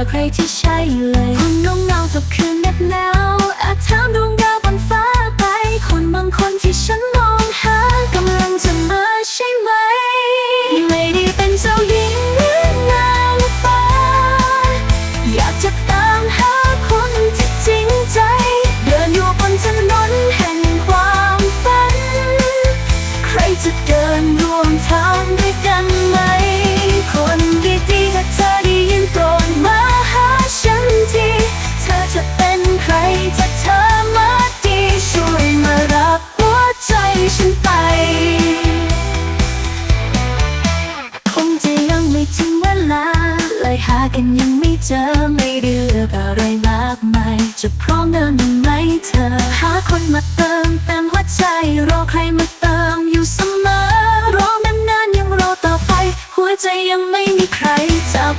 อใครที่ใช่เลยคนเงเงาๆกับคืนเหน็บหนาวอาถามดวงดาวบนฟ้าไป คนบางคนที่ฉันมองหากำลังจะมาใช่ไหม ไม่ได้เป็นเจ้าหญิงหรือนางฟ้า อยากจะตามหาคนที่จริงใจ เดินอยู่บนถนนแห่งความฝัน ใครจะเดินร่วมทาง ถ้าเธอมาดีช่วยมารับหัวใจฉันไป คงจะยังไม่ถึงเวลาเลยหากันยังไม่เจอไม่ได้เลือกอะไรมากมายจะพร้อมเดินไหมเธอ หาคนมาเติมเต็มหัวใจรอใครมาเติมอยู่เสมอรอนานๆยังรอต่อไป หัวใจยังไม่มีใครจับ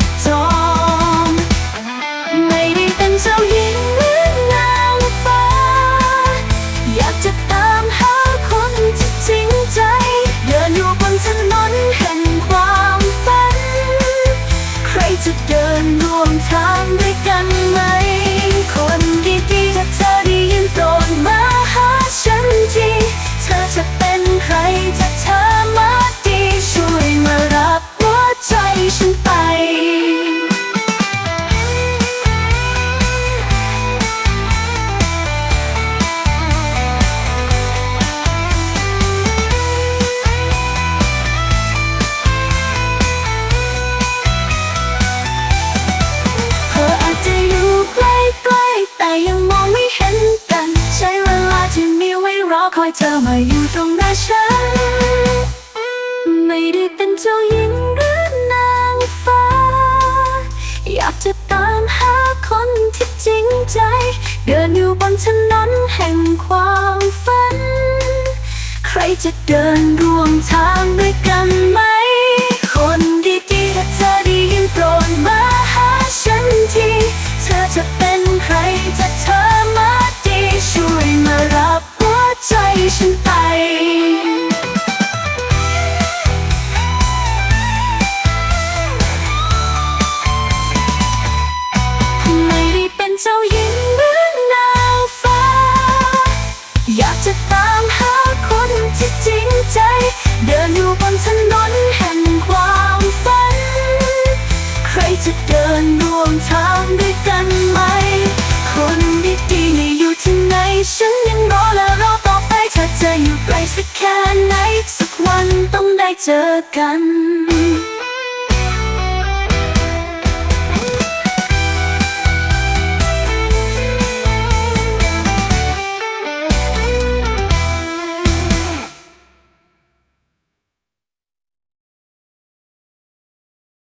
ธอมาอยู่ตรงหน้าไม่ได้เป็นเจ้าหญิงหรือนางฟ้า อยากจะตามหาคนที่จริงใจ เดินอยู่บนถนนแห่งความฝัน ใครจะเดินร่วมทางด้วยกันไหม ถนนแห่งความฝัน ใครจะเดินร่วมทางด้วยกันไหม คนดีๆนี่อยู่ที่ไหน ฉันยังรอและรอต่อไปเธอจะอยู่ไกลสักแค่ไหน สักวันต้องได้เจอกัน